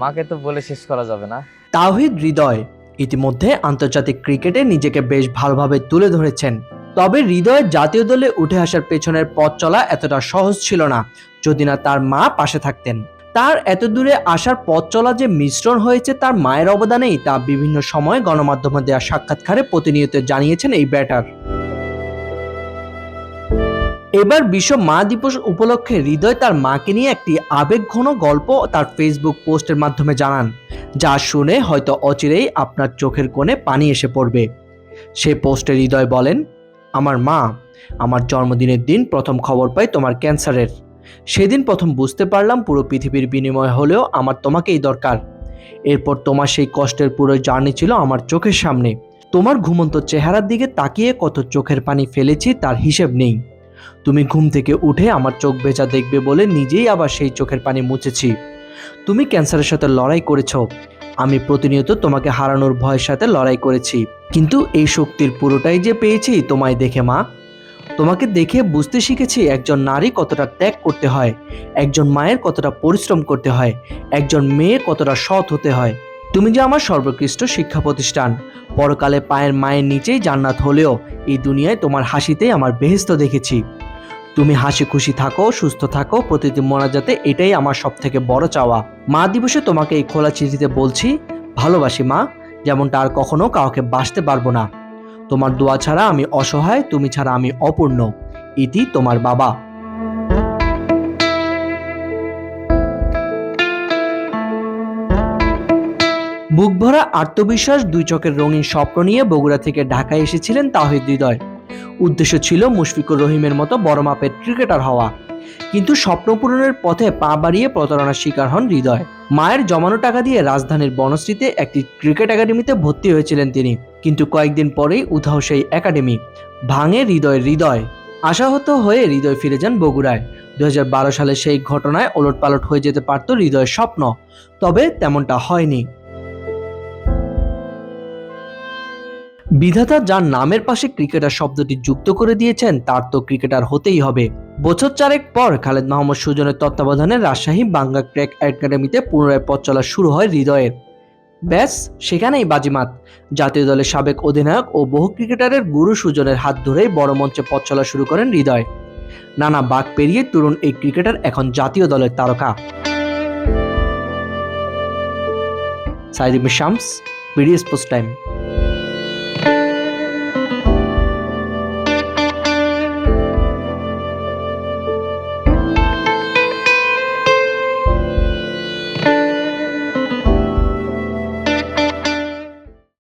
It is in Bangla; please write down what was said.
মাকে তো বলে শেষ করা যাবে না। তাওহিদ হৃদয় ইতিমধ্যে আন্তর্জাতিক ক্রিকেটে নিজেকে বেশ ভালোভাবে তুলে ধরেছেন। তবে হৃদয় জাতীয় দলে উঠে আসার পেছনের পথ চলা এতটা সহজ ছিল না, যদি না তার মা পাশে থাকতেন। তার এত দূরে আসার পথ চলা যে মিশ্রণ হয়েছে তার মায়ের অবদানেই তা বিভিন্ন সময় গণমাধ্যমে দেওয়া সাক্ষাৎকারে প্রতিনিয়ত জানিয়েছেন এই ব্যাটার। এবার বিশ্ব মা দিবস উপলক্ষে হৃদয় তার মাকে নিয়ে একটি আবেগঘন গল্প তার ফেসবুক পোস্টের মাধ্যমে জানান, যা শুনে হয়তো অচিরেই আপনার চোখের কোণে পানি এসে পড়বে। সে পোস্টে হৃদয় বলেন, আমার মা, আমার জন্মদিনের দিন প্রথম খবর পাই তোমার ক্যান্সারের। সেদিন প্রথম বুঝতে পারলাম পুরো পৃথিবীর বিনিময় হলেও আমার তোমাকেই দরকার। এরপর তোমার সেই কষ্টের পুরো জার্নি ছিল আমার চোখের সামনে। তোমার ঘুমন্ত চেহারার দিকে তাকিয়ে কত চোখের পানি ফেলেছি তার হিসেব নেই। তুমি ঘুম থেকে উঠে আমার চোখ বেচা দেখবে বলে নিজেই আবার সেই চোখের পানি মুছেছি। তুমি ক্যান্সারের সাথে লড়াই করেছ। আমি প্রতিনিয়ত তোমাকে হারানোর ভয়ের সাথে লড়াই করেছি। কিন্তু এই শক্তির পুরোটাই যে পেয়েছি তোমায় দেখে, মা। তোমাকে দেখে বুঝতে শিখেছি একজন নারী কতটা ত্যাগ করতে হয়, একজন মায়ের কতটা পরিশ্রম করতে হয়, একজন মেয়ের কতটা সৎ হতে হয়। তুমি যে আমার সর্বোৎকৃষ্ট শিক্ষা প্রতিষ্ঠান। পরকালে পায়ের মায়ের নিচেই জান্নাত হলেও এই দুনিয়ায় তোমার হাসিতেই আমার বেহেস্ত দেখেছি। তুমি হাসি খুশি থাকো, সুস্থ থাকো প্রতিটি মোনাজাতে এটাই আমার সব থেকে বড় চাওয়া। মা দিবসে তোমাকে এই খোলা চিঠিতে বলছি, ভালোবাসি মা, যেমনটা আর কখনো কাউকে বাসতে পারব না। তোমার দোয়া ছাড়া আমি অসহায়, তুমি ছাড়া আমি অপূর্ণ। ইতি তোমার বাবা। বুক ভরা আত্মবিশ্বাস দুই চোখের রঙিন স্বপ্ন নিয়ে বগুড়া থেকে ঢাকায় এসেছিলেন তাহিদ হৃদয়। উদ্দেশ্য ছিল মুশফিকুর রহিমের মতো বড় মাপের ক্রিকেটার হওয়া। কিন্তু স্বপ্ন পূরণের পথে পা বাড়িয়ে প্রতারণার শিকার হন হৃদয়। মায়ের জমানো টাকা দিয়ে রাজধানীর বনশ্রীতে একটি ক্রিকেট একাডেমিতে ভর্তি হয়েছিলেন তিনি। কিন্তু কয়েকদিন পরেই উধাও সেই একাডেমি। ভাঙে হৃদয় হৃদয়। আশাহত হয়ে হৃদয় ফিরে যান বগুড়ায়। দু হাজার বারো সালে সেই ঘটনায় ওলটপালট হয়ে যেতে পারত হৃদয়ের স্বপ্ন। তবে তেমনটা হয়নি। বিধাতা যার নামের পাশে ক্রিকেটার শব্দটি যুক্ত করে দিয়েছেন, তার তো ক্রিকেটার হতেই হবে। বছর চারেক পর খালেদ মাহমুদ সুজনের তত্ত্বাবধানে রাজশাহী বাংলা ক্র্যাক একাডেমিতে পুনরায় পথ চলা শুরু হয় হৃদয়ের। ব্যাস, সেখানেই বাজিমাত। জাতীয় দলের সাবেক অধিনায়ক ও বহু ক্রিকেটারের গুরু সুজনের হাত ধরেই বড় মঞ্চে পথ চলা শুরু করেন হৃদয়। নানা বাঘ পেরিয়ে তরুণ এই ক্রিকেটার এখন জাতীয় দলের তারকা। Saidim Shams BD sports time.